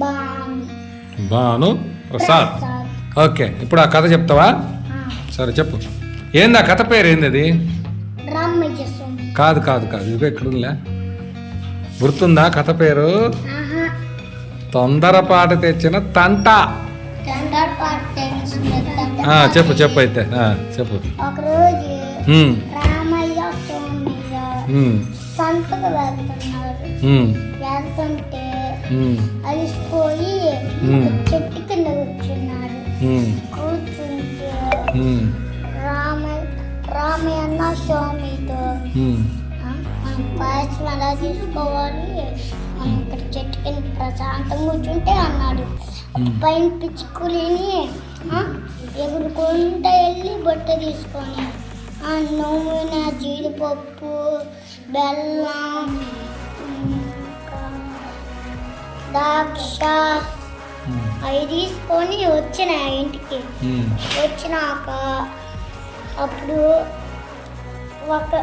Banu Bhanu Prasad. Okay ఇప్పుడు ఆ కథ చెప్తావా? సరే చెప్పు. ఏంది ఆ కథ పేరు ఏంది అది కాదు కాదు కాదు ఇదిగో ఎక్కడుందిలే గుర్తుందా కథ పేరు? తొందరపాటు తెచ్చిన తంట. చెప్పు చెప్పు అయితే. చెప్పు. రామయ్య వెళ్తున్నారు. వెళ్తుంటే మ్మ్. ఒక చెట్టు కింద కూర్చున్నారు. ఉమ్, కూర్చుంటే రామయ్య రామయ్య స్వామితో మనం పాయసం ఎలా తీసుకోవాలి మనం ఇక్కడ చెట్టు కింద ప్రశాంతంగా కూర్చుంటే అన్నాడు. పైన పిచ్చుకులిని ఎగురుకుంటా వెళ్ళి బొట్ట తీసుకొని ఆ నూనె జీడిపప్పు బెల్లం ద్రాక్ష ఉమ్, అవి తీసుకొని వచ్చిన ఇంటికి. ఉమ్, వచ్చినాక అప్పుడు ఒక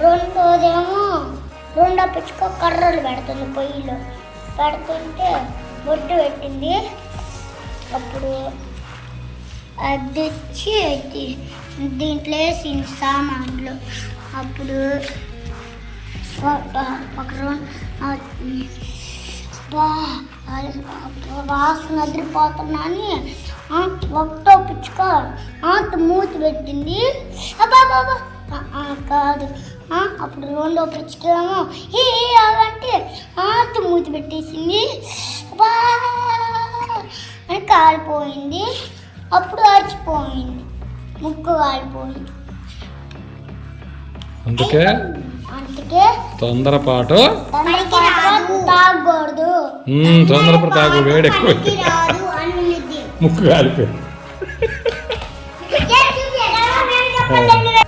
రెండోదేమో రెండో పిచ్చుక కర్రలు పెడుతుంది పొయ్యిలో. పెడుతుంటే బొట్టు పెట్టింది. అప్పుడు అది తెచ్చి దీ- దీంట్లో వేసింది సామాన్లు. అప్పుడు ఒక- ఒక రెండు ఆ, బా అది వాసన అదిరిపోతున్నాని. ఆ, ఒకటో పిచ్చుక ఆత మూతి పెట్టింది. అబ్బా బాబా కాదు. అప్పుడు రెండో పిచ్చుకేమో ఏ అవంటే ఆత మూతి పెట్టేసింది. అబ్బా అని కాలిపోయింది. అప్పుడు అరిచిపోయింది. ముక్కు కాలిపోయింది. అందుకే తొందరపాటు తాగకూడదు. తొందరపాటు తాగు వేడి ఎక్కువ ముక్కు కాలిపోయి చెప్పండి.